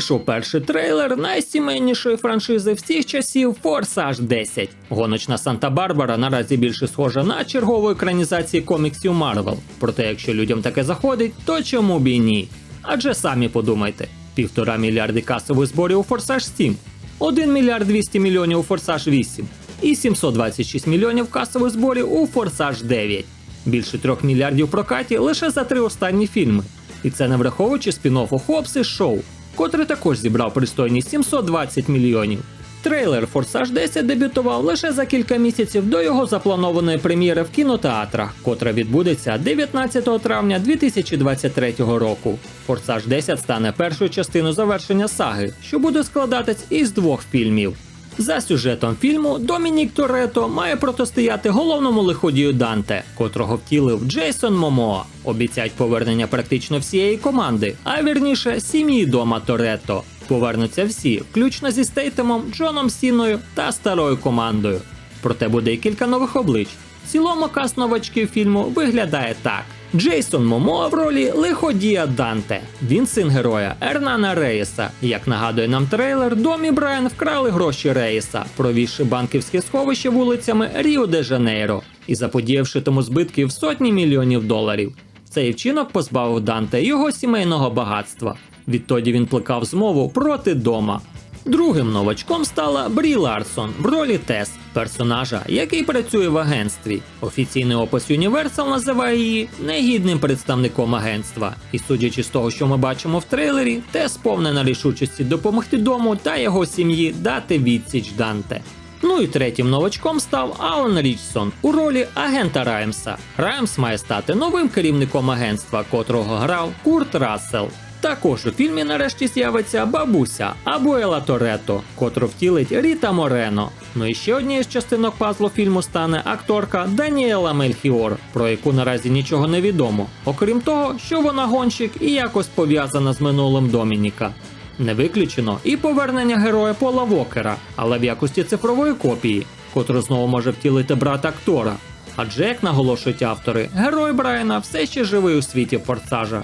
Вийшов перший трейлер найсімейнішої франшизи всіх часів Форсаж 10. Гоночна Санта-Барбара наразі більше схожа на чергову екранізацію коміксів Марвел. Проте, якщо людям таке заходить, то чому б і ні? Адже самі подумайте: півтора мільярди касових зборів у Форсаж 7, 1 мільярд 200 мільйонів у Форсаж 8 і 726 мільйонів касових зборів у Форсаж 9. Більше 3 мільярдів прокаті лише за три останні фільми. І це не враховуючи спін-оффу Хопси шоу, котрий також зібрав пристойні 720 мільйонів. Трейлер Форсаж 10 дебютував лише за кілька місяців до його запланованої прем'єри в кінотеатрах, котра відбудеться 19 травня 2023 року. Форсаж 10 стане першою частиною завершення саги, що буде складатись із двох фільмів. За сюжетом фільму Домінік Торетто має протистояти головному лиходію Данте, котрого втілив Джейсон Момоа. Обіцяють повернення практично всієї команди, а вірніше сім'ї дома Торетто. Повернуться всі, включно зі Стейтемом, Джоном Сіною та старою командою. Проте буде і кілька нових облич. В цілому каст новачків фільму виглядає так. Джейсон Момоа в ролі лиходія Данте. Він син героя Ернана Рейса. Як нагадує нам трейлер, Дом і Брайан вкрали гроші Рейса, провівши банківське сховище вулицями Ріо де Жанейро і заподіявши тому збитків в сотні мільйонів доларів. Цей вчинок позбавив Данте його сімейного багатства. Відтоді він плекав змову проти дома. Другим новачком стала Брі Ларсон в ролі Тес, персонажа, який працює в агентстві. Офіційний опис Universal називає її негідним представником агентства. І судячи з того, що ми бачимо в трейлері, Тес повнена рішучості допомогти дому та його сім'ї дати відсіч Данте. Ну і третім новачком став Алан Річсон у ролі агента Раймса. Раймс має стати новим керівником агентства, котрого грав Курт Рассел. Також у фільмі нарешті з'явиться бабуся Абуела Торетто, котру втілить Ріта Морено. Ну і ще однією з частинок пазлу фільму стане акторка Даніела Мельхіор, про яку наразі нічого не відомо, окрім того, що вона гонщик і якось пов'язана з минулим Домініка. Не виключено і повернення героя Пола Вокера, але в якості цифрової копії, котру знову може втілити брат актора. Адже, як наголошують автори, герой Брайана все ще живий у світі форсажа.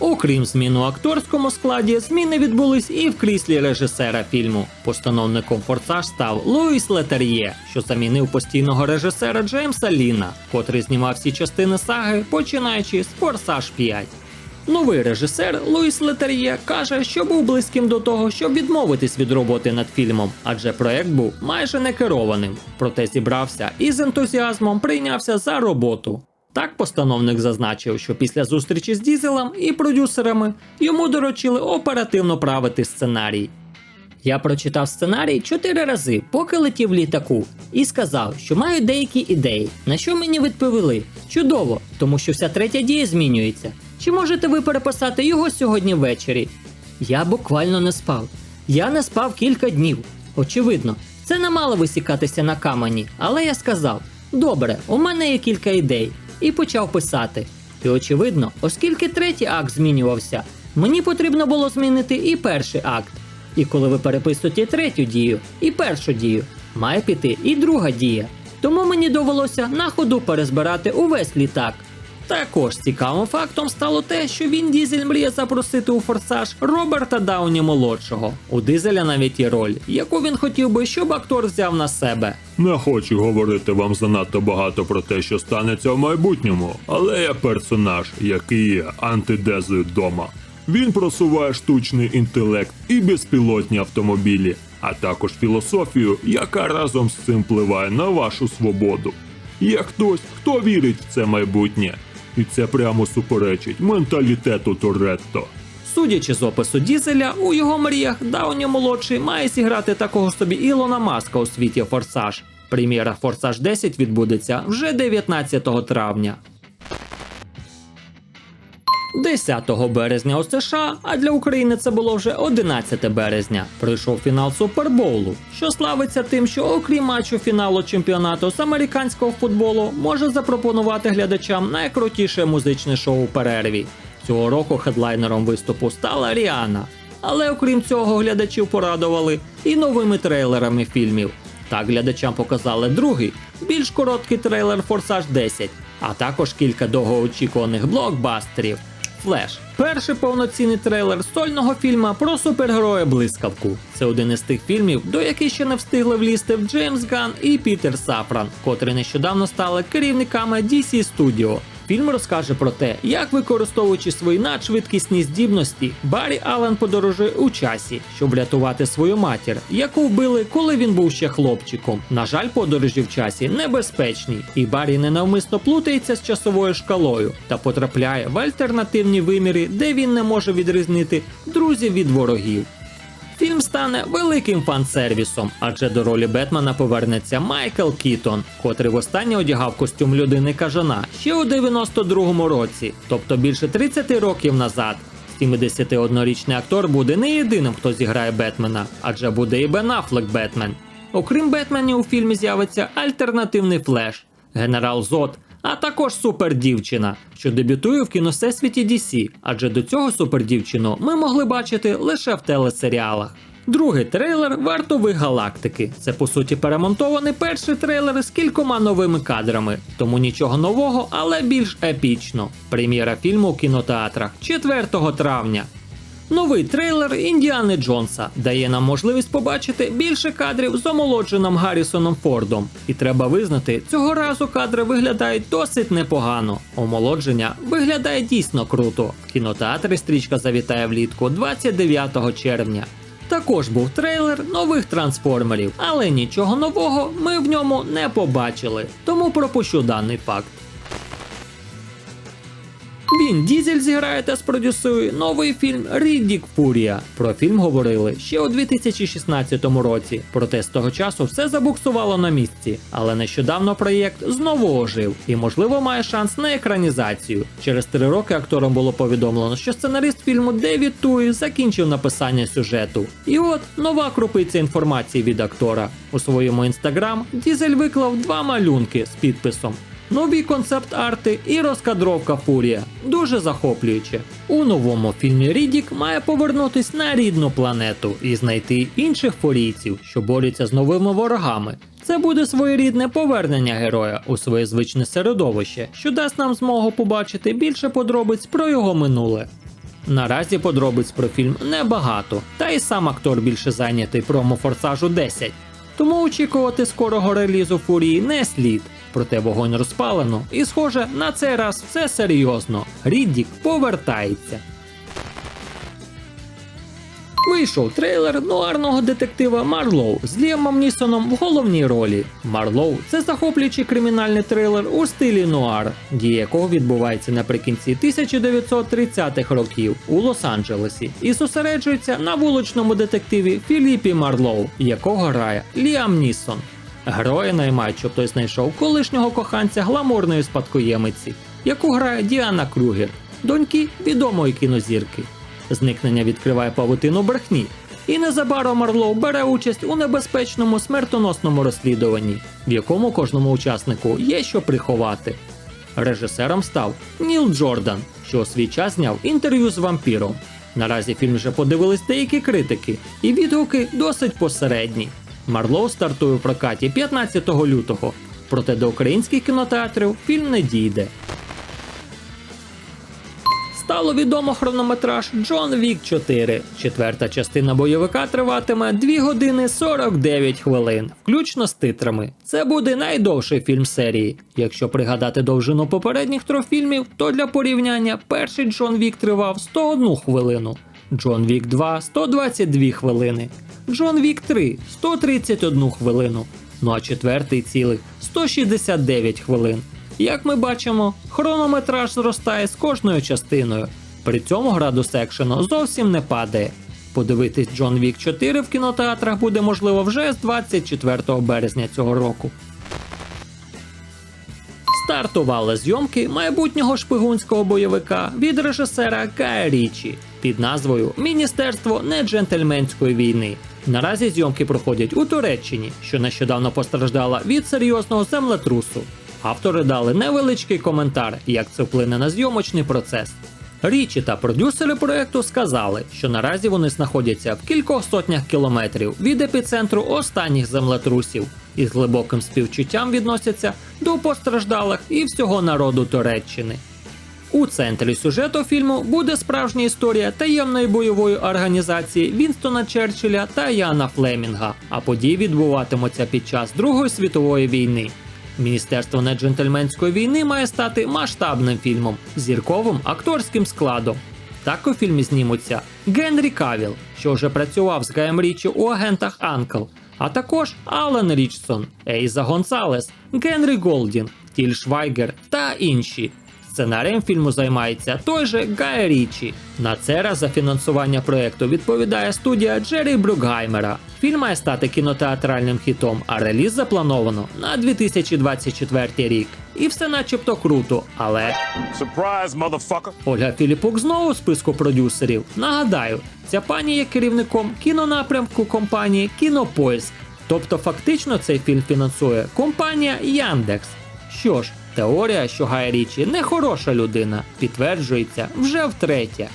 Окрім змін у акторському складі, зміни відбулись і в кріслі режисера фільму. Постановником форсаж став Луїс Летер'є, що замінив постійного режисера Джеймса Ліна, котрий знімав всі частини саги, починаючи з Форсаж 5. Новий режисер Луїс Летер'є каже, що був близьким до того, щоб відмовитись від роботи над фільмом, адже проект був майже не керованим. Проте зібрався і з ентузіазмом прийнявся за роботу. Так постановник зазначив, що після зустрічі з Дізелем і продюсерами йому доручили оперативно правити сценарій. Я прочитав сценарій чотири рази, поки летів в літаку, і сказав, що маю деякі ідеї, на що мені відповіли. Чудово, тому що вся третя дія змінюється. Чи можете ви переписати його сьогодні ввечері? Я буквально не спав. Я не спав кілька днів. Очевидно, це не мало висікатися на камені, але я сказав: добре, у мене є кілька ідей, і почав писати. І очевидно, оскільки третій акт змінювався, мені потрібно було змінити і перший акт. І коли ви переписуєте третю дію і першу дію, має піти і друга дія. Тому мені довелося на ходу перезбирати увесь літак. Також цікавим фактом стало те, що він Дізель мріє запросити у форсаж Роберта Дауні молодшого. У Дизеля навіть є роль, яку він хотів би, щоб актор взяв на себе. Не хочу говорити вам занадто багато про те, що станеться в майбутньому, але я персонаж, який є антидезою дома. Він просуває штучний інтелект і безпілотні автомобілі, а також філософію, яка разом з цим впливає на вашу свободу. Є хтось, хто вірить в це майбутнє, і це прямо суперечить менталітету Торетто. Судячи з опису Дізеля, у його мріях Дауні молодший має зіграти такого собі Ілона Маска у світі Форсаж. Прем'єра Форсаж 10 відбудеться вже 19 травня. 10 березня у США, а для України це було вже 11 березня. Пройшов фінал Супербоулу, що славиться тим, що окрім матчу фіналу чемпіонату з американського футболу може запропонувати глядачам найкрутіше музичне шоу у перерві. Цього року хедлайнером виступу стала Ріана. Але окрім цього, глядачів порадували і новими трейлерами фільмів. Так глядачам показали другий, більш короткий трейлер Форсаж 10, а також кілька довгоочікуваних блокбастерів. Флеш. Перший повноцінний трейлер сольного фільма про супергероя блискавку. Це один із тих фільмів, до яких ще не встигли влізти в Джеймс Ган і Пітер Сафран, котрі нещодавно стали керівниками DC Studio. Фільм розкаже про те, як використовуючи свої надшвидкісні здібності, Баррі Аллен подорожує у часі, щоб рятувати свою матір, яку вбили, коли він був ще хлопчиком. На жаль, подорожі в часі небезпечні, і Баррі ненавмисно плутається з часовою шкалою та потрапляє в альтернативні виміри, де він не може відрізнити друзів від ворогів. Фільм стане великим фан-сервісом, адже до ролі Бетмена повернеться Майкл Кітон, котрий востаннє одягав костюм людини кажана ще у 92-му році, тобто більше 30 років назад. 71-річний актор буде не єдиним, хто зіграє Бетмена, адже буде і Бен Аффлек Бетмен. Окрім Бетменів, у фільмі з'явиться альтернативний флеш, генерал Зод, а також супердівчина, що дебютує в кіновсесвіті DC, адже до цього супердівчину ми могли бачити лише в телесеріалах. Другий трейлер Вартових галактики. Це по суті перемонтований перший трейлер з кількома новими кадрами, тому нічого нового, але більш епічно. Прем'єра фільму у кінотеатрах 4 травня. Новий трейлер Індіани Джонса дає нам можливість побачити більше кадрів з омолодженим Гаррісоном Фордом. І треба визнати, цього разу кадри виглядають досить непогано. Омолодження виглядає дійсно круто. В кінотеатрі стрічка завітає влітку 29 червня. Також був трейлер нових трансформерів, але нічого нового ми в ньому не побачили, тому пропущу даний факт. Він Дізель зіграє та спродюсує новий фільм Ріддік Фурія. Про фільм говорили ще у 2016 році. Проте з того часу все забуксувало на місці. Але нещодавно проєкт знову ожив і, можливо, має шанс на екранізацію. Через три роки акторам було повідомлено, що сценарист фільму Девід Туї закінчив написання сюжету. І от нова крупиця інформації від актора. У своєму інстаграм Дізель виклав два малюнки з підписом нові концепт-арти і розкадровка Фурія. Дуже захоплююче. У новому фільмі Рідік має повернутись на рідну планету і знайти інших фурійців, що борються з новими ворогами. Це буде своєрідне повернення героя у своє звичне середовище, що дасть нам змогу побачити більше подробиць про його минуле. Наразі подробиць про фільм небагато, та і сам актор більше зайнятий промо форсажу 10. Тому очікувати скорого релізу фурії не слід. Проте вогонь розпалено, і схоже, на цей раз все серйозно. Ріддік повертається. Вийшов трейлер нуарного детектива Марлоу з Ліамом Нісоном в головній ролі. Марлоу це захоплюючий кримінальний трилер у стилі нуар, дія якого відбувається наприкінці 1930-х років у Лос-Анджелесі і зосереджується на вуличному детективі Філіпі Марлоу, якого грає Ліам Нісон. Герої наймають, щоб той знайшов колишнього коханця гламурної спадкоємиці, яку грає Діана Крюгер, доньки відомої кінозірки. Зникнення відкриває павутину брехні, і незабаром Марлоу бере участь у небезпечному смертоносному розслідуванні, в якому кожному учаснику є що приховати. Режисером став Ніл Джордан, що у свій час зняв інтерв'ю з вампіром. Наразі фільм вже подивились деякі критики, і відгуки досить посередні. Марлоу стартує в прокаті 15 лютого, проте до українських кінотеатрів фільм не дійде. Стало відомо хронометраж Джон Вік 4. Четверта частина бойовика триватиме 2 години 49 хвилин, включно з титрами. Це буде найдовший фільм серії. Якщо пригадати довжину попередніх трьох фільмів, то для порівняння перший Джон Вік тривав 101 хвилину, Джон Вік 2 122 хвилини, Джон Вік 3 131 хвилину. Ну а четвертий цілих 169 хвилин. Як ми бачимо, хронометраж зростає з кожною частиною. При цьому градус екшену зовсім не падає. Подивитись Джон Вік 4 в кінотеатрах буде можливо вже з 24 березня цього року. Стартували зйомки майбутнього шпигунського бойовика від режисера Кая Річі під назвою Міністерство неджентльменської війни. Наразі зйомки проходять у Туреччині, що нещодавно постраждала від серйозного землетрусу. Автори дали невеличкий коментар, як це вплине на зйомочний процес. Річі та продюсери проекту сказали, що наразі вони знаходяться в кількох сотнях кілометрів від епіцентру останніх землетрусів і з глибоким співчуттям відносяться до постраждалих і всього народу Туреччини. У центрі сюжету фільму буде справжня історія таємної бойової організації Вінстона Черчилля та Яна Флемінга, а події відбуватимуться під час Другої світової війни. Міністерство неджентльменської війни має стати масштабним фільмом зірковим акторським складом. Так у фільмі знімуться Генрі Кавіл, що вже працював з Гаєм Річі у агентах Анкл, а також Алан Річсон, Ейза Гонсалес, Генрі Голдінг, Тіль Швайгер та інші. Сценарієм фільму займається той же Гай Річі. На це раз за фінансування проєкту відповідає студія Джері Брюкгаймера. Фільм має стати кінотеатральним хітом, а реліз заплановано на 2024 рік. І все начебто круто, але Surprise. Ольга Філіпук знову у списку продюсерів. Нагадаю, ця пані є керівником кінонапрямку компанії Кінопоиск. Тобто фактично цей фільм фінансує компанія Яндекс. Що ж, теорія, що Гай Річі не хороша людина, підтверджується вже втретє.